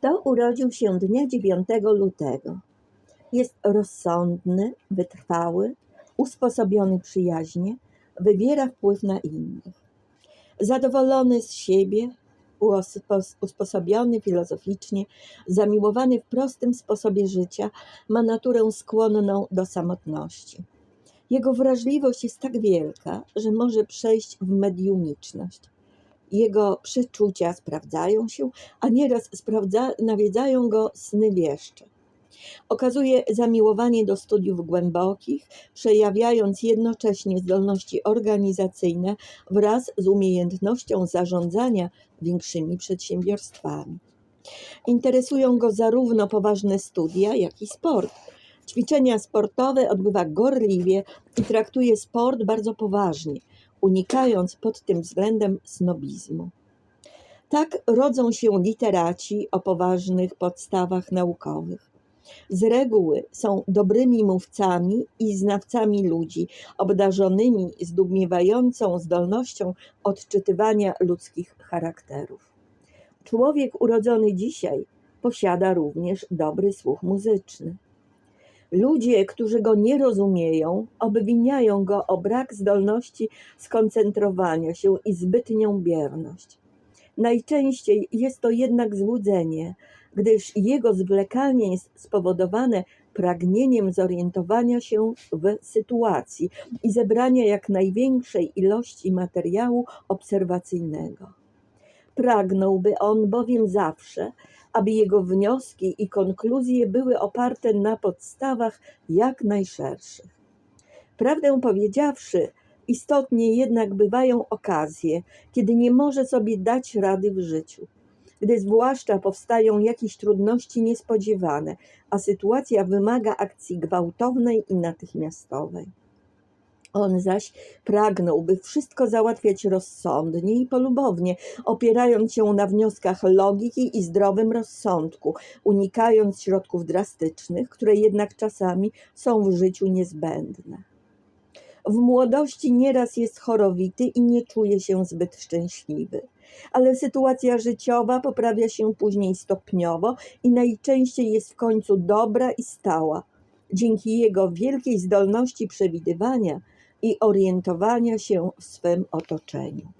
Kto urodził się dnia 9 lutego? Jest rozsądny, wytrwały, usposobiony przyjaźnie, wywiera wpływ na innych. Zadowolony z siebie, usposobiony filozoficznie, zamiłowany w prostym sposobie życia, ma naturę skłonną do samotności. Jego wrażliwość jest tak wielka, że może przejść w mediumiczność. Jego przeczucia sprawdzają się, a nieraz sprawdza, nawiedzają go sny wieszcze. Okazuje zamiłowanie do studiów głębokich, przejawiając jednocześnie zdolności organizacyjne wraz z umiejętnością zarządzania większymi przedsiębiorstwami. Interesują go zarówno poważne studia, jak i sport. Ćwiczenia sportowe odbywa gorliwie i traktuje sport bardzo poważnie, unikając pod tym względem snobizmu. Tak rodzą się literaci o poważnych podstawach naukowych. Z reguły są dobrymi mówcami i znawcami ludzi, obdarzonymi zdumiewającą zdolnością odczytywania ludzkich charakterów. Człowiek urodzony dzisiaj posiada również dobry słuch muzyczny. Ludzie, którzy go nie rozumieją, obwiniają go o brak zdolności skoncentrowania się i zbytnią bierność. Najczęściej jest to jednak złudzenie, gdyż jego zwlekanie jest spowodowane pragnieniem zorientowania się w sytuacji i zebrania jak największej ilości materiału obserwacyjnego. Pragnąłby on bowiem zawsze, aby jego wnioski i konkluzje były oparte na podstawach jak najszerszych. Prawdę powiedziawszy, istotnie jednak bywają okazje, kiedy nie może sobie dać rady w życiu, gdy zwłaszcza powstają jakieś trudności niespodziewane, a sytuacja wymaga akcji gwałtownej i natychmiastowej. On zaś pragnąłby wszystko załatwiać rozsądnie i polubownie, opierając się na wnioskach logiki i zdrowym rozsądku, unikając środków drastycznych, które jednak czasami są w życiu niezbędne. W młodości nieraz jest chorowity i nie czuje się zbyt szczęśliwy, ale sytuacja życiowa poprawia się później stopniowo i najczęściej jest w końcu dobra i stała, dzięki jego wielkiej zdolności przewidywania i orientowania się w swym otoczeniu.